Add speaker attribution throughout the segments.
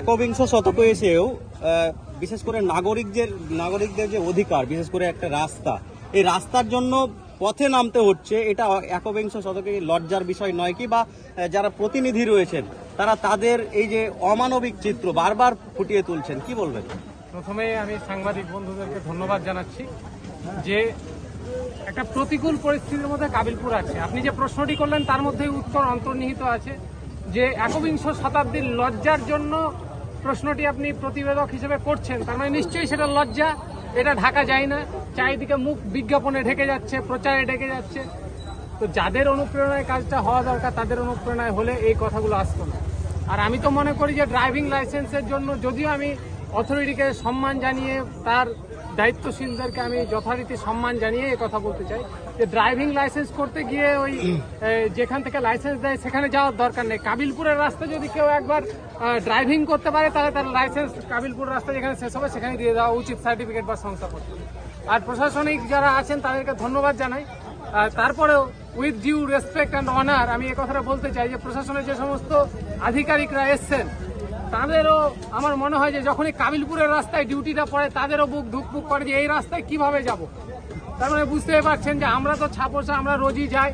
Speaker 1: একবিংশ শতকে এসেও বিশেষ করে নাগরিকদের নাগরিকদের যে অধিকার, বিশেষ করে একটা রাস্তা, এই রাস্তার জন্য পথে নামতে হচ্ছে, এটা একবিংশ শতকে লজ্জার বিষয় নয় কি বা যারা প্রতিনিধি রয়েছেন, তারা তাদের এই যে অমানবিক চিত্র বারবার ফুটিয়ে তুলছেন, কি বলবেন?
Speaker 2: প্রথমে আমি সাংবাদিক বন্ধুদেরকে ধন্যবাদ জানাচ্ছি যে একটা প্রতিকূল পরিস্থিতির মধ্যে কাবিলপুর আছে। আপনি যে প্রশ্নটি করলেন, তার মধ্যে উত্তর অন্তর্নিহিত আছে যে একবিংশ শতাব্দীর লজ্জার জন্য প্রশ্নটি আপনি প্রতিবেদক হিসেবে করছেন, তার মানে নিশ্চয়ই সেটা লজ্জা, এটা ঢাকা যায় না। চারিদিকে মুখ বিজ্ঞাপনে ঢেকে যাচ্ছে, প্রচারে ঢেকে যাচ্ছে। তো যাদের অনুপ্রেরণায় কাজটা হওয়া দরকার, তাদের অনুপ্রেরণায় হলে এই কথাগুলো আসতো না। আর আমি তো মনে করি যে ড্রাইভিং লাইসেন্সের জন্য যদিও আমি অথরিটিকে সম্মান জানিয়ে তার দায়িত্বশীলদেরকে আমি যথারীতি সম্মান জানিয়ে এই কথা বলতে চাই যে ড্রাইভিং লাইসেন্স করতে গিয়ে ওই যেখান থেকে লাইসেন্স দেয় সেখানে যাওয়ার দরকার নেই। কাবিলপুরের রাস্তা যদি কেউ একবার ড্রাইভিং করতে পারে তাহলে তার লাইসেন্স কাবিলপুর রাস্তা যেখানে শেষ হবে সেখানে দিয়ে দেওয়া উচিত সার্টিফিকেট বা শংসাপত্র। আর প্রশাসনিক যারা আছেন তাদেরকে ধন্যবাদ জানাই। আর তারপরেও with due respect and honour আমি এই কথাটা বলতে চাই যে প্রশাসনের যে সমস্ত আধিকারিকরা এসছেন তাদেরও আমার মনে হয় যে যখনই কাবিলপুরের রাস্তায় ডিউটিটা পড়ে, তাদেরও বুক ধুকপুক করে যে এই রাস্তায় কীভাবে যাব। তার মানে বুঝতেই পারছেন যে আমরা তো ছাপোসা আমরা রোজই যাই।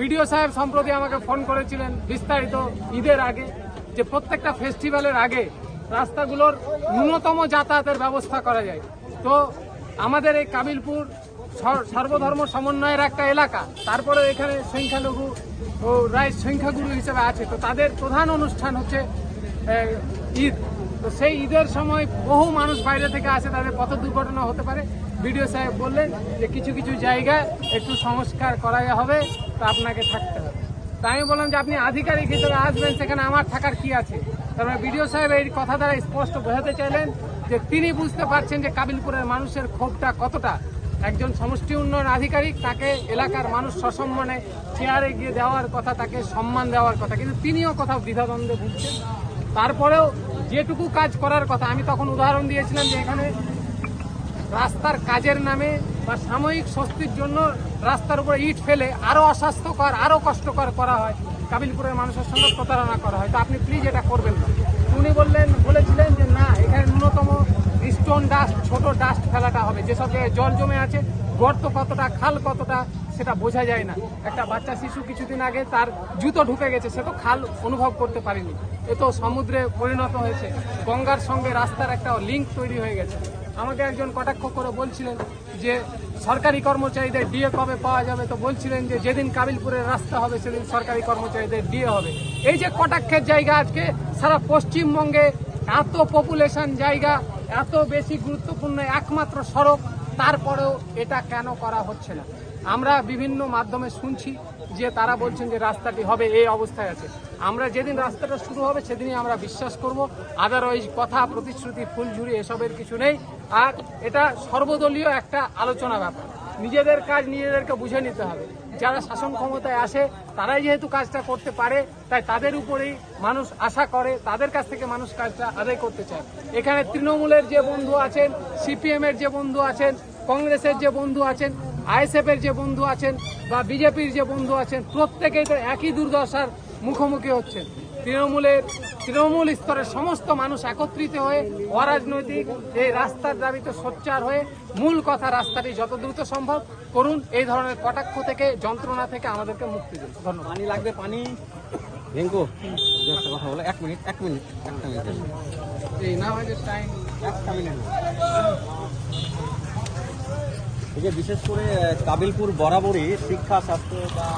Speaker 2: বিডিও সাহেব সম্প্রতি আমাকে ফোন করেছিলেন বিস্তারিত ঈদের আগে, যে প্রত্যেকটা ফেস্টিভ্যালের আগে রাস্তাগুলোর ন্যূনতম যাতায়াতের ব্যবস্থা করা যায়। তো আমাদের এই কাবিলপুর সর্বধর্ম সমন্বয়ের একটা এলাকা তারপরে এখানে সংখ্যালঘু ও রায় সংখ্যাগুরু হিসেবে আছে। তো তাদের প্রধান অনুষ্ঠান হচ্ছে ঈদ। তো সেই ঈদের সময় বহু মানুষ বাইরে থেকে আসে, তাদের পথ দুর্ঘটনা হতে পারে। বিডিও সাহেব বললেন যে কিছু কিছু জায়গায় একটু সংস্কার করাই হবে, তো আপনাকে থাকতে হবে। তা আমি বললাম যে আপনি আধিকারিক হিসেবে আসবেন, সেখানে আমার থাকার কি আছে? তারপরে বিডিও সাহেব এই কথা দ্বারা স্পষ্ট বোঝাতে চাইলেন যে তিনি বুঝতে পারছেন যে কাবিলপুরের মানুষের ক্ষোভটা কতটা। একজন সমষ্টি উন্নয়ন আধিকারিক তাকে এলাকার মানুষ সসম্মানে চেয়ারে গিয়ে দেওয়ার কথা, তাকে সম্মান দেওয়ার কথা, কিন্তু তিনিও কোথাও দ্বিধাদ্বন্দ্বে ভুগছেন। তারপরেও যেটুকু কাজ করার কথা, আমি তখন উদাহরণ দিয়েছিলাম যে এখানে রাস্তার কাজের নামে বা সাময়িক স্বস্তির জন্য রাস্তার উপরে ইট ফেলে আরও অস্বাস্থ্যকর, আরও কষ্টকর করা হয়। কাবিলপুরের মানুষের সঙ্গে প্রতারণা করা হয়। তো আপনি প্লিজ এটা করবেন না। উনি বললেন, বলেছিলেন যে না, এখানে ন্যূনতম স্টোন ডাস্ট ছোট ডাস্ট ফেলাটা হবে। যেসব জায়গায় জল জমে আছে, গর্ত কতটা, খাল কতটা সেটা বোঝা যায় না। একটা বাচ্চা শিশু কিছুদিন আগে তার জুতো ঢুকে গেছে, সে তো খাল অনুভব করতে পারেনি। এ তো সমুদ্রে পরিণত হয়েছে। গঙ্গার সঙ্গে রাস্তার একটা লিঙ্ক তৈরি হয়ে গেছে। আমাকে একজন কটাক্ষ করে বলছিলেন যে, সরকারি কর্মচারীদের ডিএ কবে পাওয়া যাবে? তো বলছিলেন যে, যেদিন কাবিলপুরের রাস্তা হবে, সেদিন সরকারি কর্মচারীদের ডিএ হবে। এই যে কটাক্ষের জায়গা আজকে, সারা পশ্চিমবঙ্গে এত পপুলেশন জায়গা, এত বেশি গুরুত্বপূর্ণ একমাত্র সড়ক, তারপরেও এটা কেন করা হচ্ছে না? আমরা বিভিন্ন মাধ্যমে শুনছি যে তারা বলছেন যে রাস্তাটি হবে এই অবস্থায় আছে। আমরা যেদিন রাস্তাটা শুরু হবে, সেদিনই আমরা বিশ্বাস করব। আদারওয়াইজ কথা, প্রতিশ্রুতি, ফুলঝুরি এসবের কিছু নেই। আর এটা সর্বদলীয় একটা আলোচনা ব্যাপার। নিজেদের কাজ নিজেদেরকে বুঝে নিতে হবে। যারা শাসন ক্ষমতায় আসে, তারাই যেহেতু কাজটা করতে পারে, তাই তাদের উপরেই মানুষ আশা করে, তাদের কাছ থেকে মানুষ কাজটা আদায় করতে চায়। এখানে তৃণমূলের যে বন্ধু আছেন, সিপিএমের যে বন্ধু আছেন, কংগ্রেসের যে বন্ধু আছেন আইএসএফ এর যে বন্ধু আছেন বা বিজেপির যে বন্ধু আছেন প্রত্যেকেই তো একই দুর্দশার মুখোমুখি হচ্ছেন। তৃণমূলের তৃণমূল স্তরের সমস্ত মানুষ একত্রিত হয়ে অরাজনৈতিক এই রাস্তার দাবিতে সোচ্চার হয়ে মূল কথা রাস্তাটি যত দ্রুত সম্ভব করুন এই ধরনের কটাক্ষ থেকে যন্ত্রণা থেকে আমাদেরকে মুক্তি দিন। ধন্যবাদ।
Speaker 1: পানি লাগবে পানি? রিঙ্কু কথা বলো এক মিনিট এক মিনিট একটা মিনিট।
Speaker 2: এই না হয় যে টাইম
Speaker 1: একটা মিনিট। এই যে বিশেষ করে কাবিলপুর বরাবরই শিক্ষা স্বাস্থ্য বা